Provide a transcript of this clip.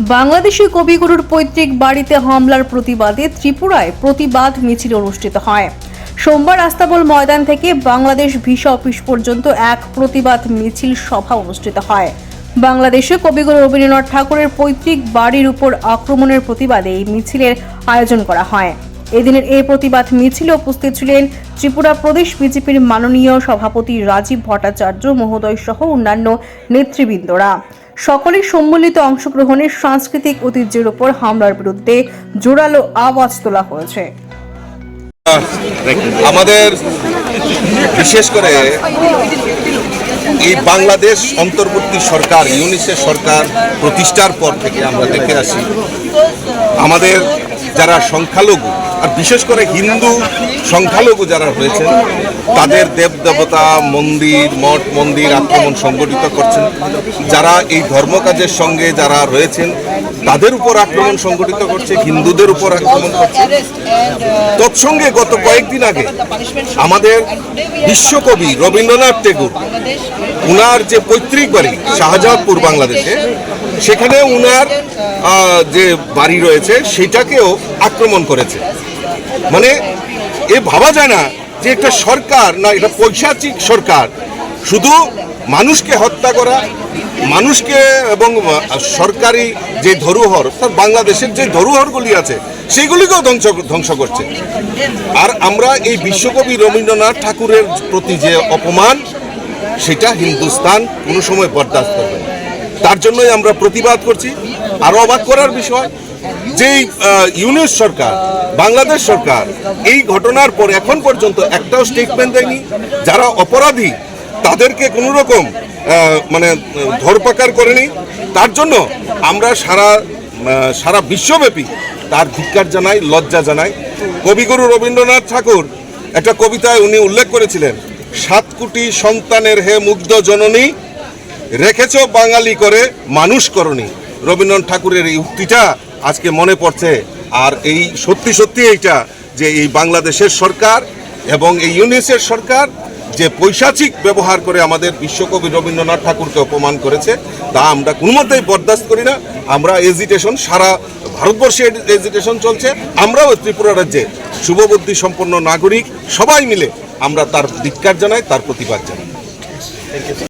বাংলাদেশি কবিগুরুর পৈতৃক বাড়িতে হামলার প্রতিবাদে ত্রিপুরায় প্রতিবাদ মিছিল অনুষ্ঠিত হয়। সোমবার আস্তাবল ময়দান থেকে বাংলাদেশ ভিসা অফিস পর্যন্ত এক প্রতিবাদ মিছিল সভা অনুষ্ঠিত হয়। বাংলাদেশে কবিগুরু রবীন্দ্রনাথ ঠাকুরের পৈতৃক বাড়ির উপর আক্রমণের প্রতিবাদে এই মিছিলের আয়োজন করা হয়। এদিনের এই প্রতিবাদ মিছিলে উপস্থিত ছিলেন ত্রিপুরা প্রদেশ বিজেপির মাননীয় সভাপতি রাজীব ভট্টাচার্য, মহোদয় সহ অন্যান্য নেতৃবৃন্দরা। সকলের সম্মিলিত অংশগ্রহণের সাংস্কৃতিক ঐতিহ্যের উপর হামলার বিরুদ্ধে জোরালো আওয়াজ তোলা হয়েছে। আমাদের বিশেষ করে এই বাংলাদেশ অন্তর্বর্তী সরকার, ইউনিসেফ সরকার প্রতিষ্ঠার পর থেকে আমরা দেখে আসি, আমাদের যারা সংখ্যালঘু, আর বিশেষ করে হিন্দু সংখ্যালঘু যারা রয়েছেন, তাদের দেবদেবতা মন্দির, মঠ, মন্দির, আক্রমণ সংগঠিত করছেন। যারা এই ধর্মকাজের সঙ্গে যারা রয়েছেন, তাদের উপর আক্রমণ সংগঠিত করছে, হিন্দুদের উপর আক্রমণ করছে। তৎসঙ্গে গত কয়েকদিন আগে আমাদের বিশ্বকবি রবীন্দ্রনাথ টেগুর উনার যে পৈতৃক বাড়ি শাহজাহানপুর বাংলাদেশে সেখানে উনার যে বাড়ি রয়েছে, সেটাকেও আক্রমণ করেছে। মানে এ ভাবা যায় না যে একটা সরকার না, এটা পৈশাচিক সরকার। শুধু মানুষকে হত্যা করা, মানুষকে এবং সরকারি যে ধরুহর, অর্থাৎ বাংলাদেশের যে ধরুহরগুলি আছে, সেগুলিকেও ধ্বংস ধ্বংস করছে। আর আমরা এই বিশ্বকবি রবীন্দ্রনাথ ঠাকুরের প্রতি যে অপমান, সেটা হিন্দুস্তান কোনো সময় বরদাস্ত করবে না। তার জন্যই আমরা প্রতিবাদ করছি, আরও অবাক করার বিষয় যে ইউনিস সরকার, বাংলাদেশ সরকার এই ঘটনার পর এখন পর্যন্ত একটাও স্টেটমেন্ট দেয়নি। যারা অপরাধী, তাদেরকে কোনো রকম মানে ধরপাকার করেনি। তার জন্য আমরা সারা সারা বিশ্বব্যাপী তার ধিক্কার জানাই, লজ্জা জানাই। কবিগুরু রবীন্দ্রনাথ ঠাকুর একটা কবিতায় উনি উল্লেখ করেছিলেন, সাত কোটি সন্তানের হে মুগ্ধ জননী রেখেছ বাঙালি করে, মানুষ করনি। রবীন্দ্রনাথ ঠাকুরের এই উক্তিটা আজকে মনে পড়ছে। আর এই সত্যি সত্যি এইটা যে এই বাংলাদেশের সরকার এবং এই ইউনিসের সরকার যে পৈশাচিক ব্যবহার করে আমাদের বিশ্বকবি রবীন্দ্রনাথ ঠাকুরকে অপমান করেছে, তা আমরা কোনো মতেই বরদাস্ত করি না। আমরা এজিটেশন সারা ভারতবর্ষে এজিটেশন চলছে। আমরাও ত্রিপুরা রাজ্যে শুভবুদ্ধি সম্পন্ন নাগরিক সবাই মিলে আমরা তার ধিক্কার জানাই, তার প্রতিবাদ জানাই।